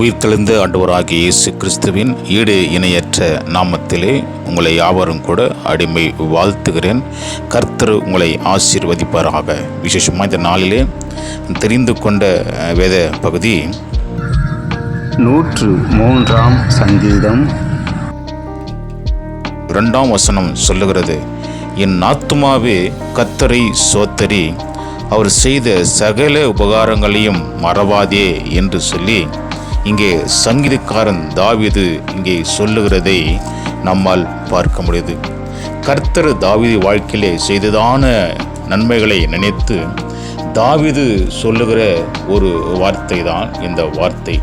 உயிர்த்தெழுந்த ஆண்டவராகிய இயேசு கிறிஸ்துவின் ஈடு இணையற்ற நாமத்திலே உங்களை யாவரும் கூட அடிமை வாழ்த்துகிறேன். கர்த்தர் உங்களை ஆசீர்வதிப்பாராக. விசேஷமாக இந்த நாளிலே தெரிந்து கொண்ட வேத பகுதி நூற்று மூன்றாம் சங்கீதம். இரண்டாம் வசனம் சொல்லுகிறது என் ஆத்துமாவே கத்தரை சோத்தரி அவர் செய்த சகல உபகாரங்களையும் மறவாதே என்று சொல்லி இங்கே சங்கீதக்காரன் தாவிது இங்கே சொல்லுகிறதை நம்மால் பார்க்க முடியுது. கர்த்தர் தாவீது வாழ்க்கையிலே செய்ததான நன்மைகளை நினைத்து தாவிது சொல்லுகிற ஒரு வார்த்தை தான் இந்த வார்த்தை.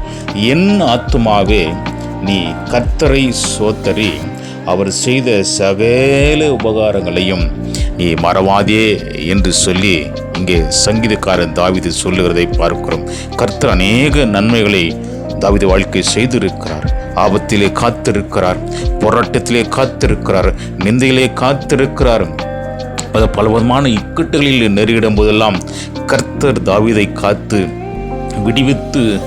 என் ஆத்துமாவே நீ கர்த்தரை சோத்தரி அவர் செய்த சகல உபகாரங்களையும் நீ மறவாதே என்று சொல்லி இங்கே சங்கீதக்காரன் தாவிது சொல்லுகிறதை பார்க்கிறோம். கர்த்தர் அநேக நன்மைகளை தாவித வாழ்க்கை செய்திருக்கிறார். ஆபத்திலே காத்திருக்கிறார். போராட்டத்திலே காத்திருக்கிறார். நிந்தையிலே காத்திருக்கிறார். அது பலவிதமான இக்கட்டுகளில் நெருங்கிடும் போதெல்லாம் கர்த்தர் தாவிதை காத்து விடுவித்து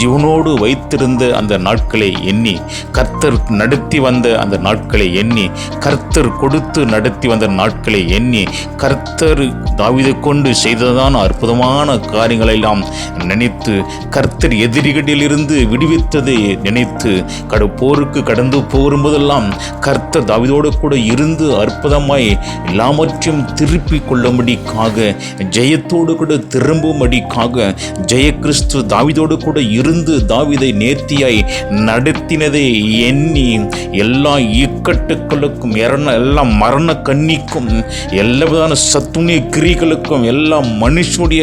ஜீவனோடு வைத்திருந்த அந்த நாட்களை எண்ணி கர்த்தர் நடத்தி வந்த அந்த நாட்களை எண்ணி கர்த்தர் கொடுத்து நடத்தி வந்த நாட்களை எண்ணி கர்த்தர் தாவிதை கொண்டு செய்ததான அற்புதமான காரியங்களை எல்லாம் நினைத்து கர்த்தர் எதிரிகளிலிருந்து விடுவித்ததை நினைத்து கடுப்போருக்கு கடந்து போகும்போதெல்லாம் கர்த்தர் தாவிதோடு கூட இருந்து அற்புதமாய் எல்லாவற்றையும் திருப்பிக் கொள்ளும்படிக்காக ஜெயத்தோடு கூட திரும்பும்படிக்காக ஜெய கிறிஸ்து தாவிதோடு கூட இருந்து தாவிதை நேர்த்தியாய் நடத்தினதை எண்ணி எல்லா இக்கட்டுக்களுக்கும் எல்லாம் மரண கண்ணிக்கும் எல்லா விதமான கிரி குறிகளுக்கும் எல்லா மனுஷனுடைய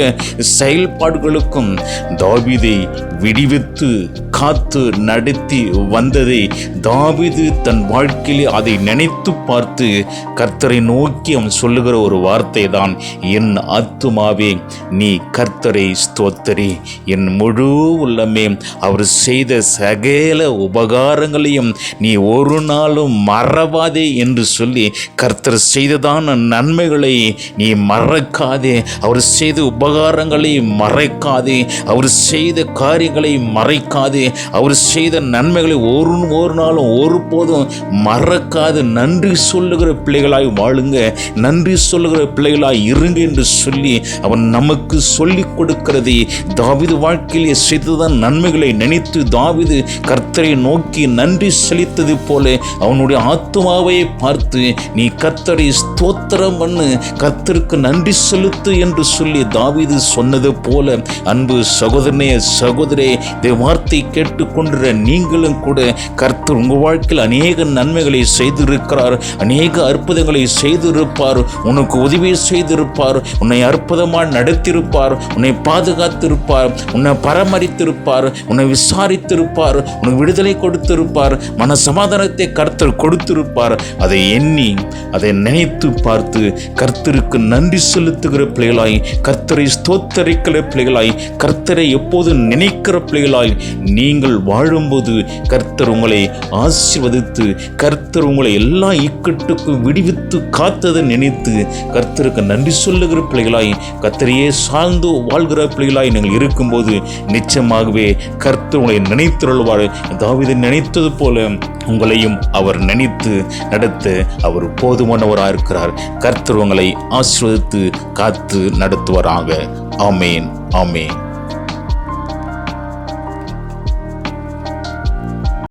செயல்பாடுகளுக்கும் தாவிதை விடுவித்து காத்து நடத்தி வந்ததை தாவிது தன் வாழ்க்கையிலே அதை நினைத்து பார்த்து கர்த்தரை நோக்கி அவன் சொல்லுகிற ஒரு வார்த்தை தான் என் ஆத்துமாவே நீ கர்த்தரை ஸ்தோத்தரி. என் முழு உள்ளமே அவர் செய்த சகல உபகாரங்களையும் நீ ஒரு நாளும் மறவாதே என்று சொல்லி கர்த்தர் செய்ததான நன்மைகளை நீ மற மறக்காதே. அவர் செய்த உபகாரங்களை மறைக்காதே. அவர் செய்த காரியங்களை மறைக்காதே. அவர் செய்த நன்மைகளை ஒரு ஒரு நாளும் ஒருபோதும் மறக்காது. நன்றி சொல்லுகிற பிள்ளைகளாய் வாழுங்க. நன்றி சொல்லுகிற பிள்ளைகளாய் இருங்க என்று சொல்லி அவன் நமக்கு சொல்லிக் கொடுக்கிறதை தாவிது வாழ்க்கையிலே செய்ததான் நன்மைகளை நினைத்து தாவிது கர்த்தரை நோக்கி நன்றி செலுத்தது போல அவனுடைய ஆத்மாவை பார்த்து நீ கர்த்தரை ஸ்தோத்திரம் பண்ணு. கர்த்தருக்கு நன்றி செலுத்து என்று சொல்லி தாவிது சொன்னது போல அன்பு சகோதரனே சகோதரே இந்த வார்த்தை நீங்களும் கூட கர்த்தர் உங்கள் வாழ்க்கையில் அநேக நன்மைகளை செய்திருக்கிறார் அநேக அற்புதங்களை செய்திருப்பார் உனக்கு உதவி செய்திருப்பார் உன்னை அற்புதமாக நடத்தியிருப்பார் உன்னை பாதுகாத்திருப்பார் உன்னை பராமரித்திருப்பார் உன்னை விசாரித்திருப்பார் உனக்கு விடுதலை கொடுத்திருப்பார் மன சமாதானத்தை கர்த்தர் கொடுத்திருப்பார். அதை எண்ணி அதை நினைத்து பார்த்து கர்த்தருக்கு நன்றி செலுத்துகிற பிள்ளைகளாய் கர்த்தரை ஸ்தோத்தரிக்கிற பிள்ளைகளாய் கர்த்தரை எப்போது நினைக்கிற பிள்ளைகளாய் நீங்கள் வாழும்போது கர்த்தர் உங்களை ஆசீர்வதித்து கர்த்தர் உங்களை எல்லா இக்கட்டுக்கும் விடுவித்து காத்ததை நினைத்து கர்த்தருக்கு நன்றி சொல்லுகிற பிள்ளைகளாய் கர்த்தரையே சார்ந்து வாழ்கிற பிள்ளைகளாய் நீங்கள் இருக்கும்போது நிச்சயமாகவே கர்த்தர் உங்களை நினைத்திருள்வார். தாவிதை நினைத்தது போல உங்களையும் அவர் நினைத்து நடத்த அவர் போதுமானவராக இருக்கிறார் கர்த்தர் உங்களை ஆசீர்வதித்து காத்து நடத்துவாராக. ஆமேன் ஆமேன்.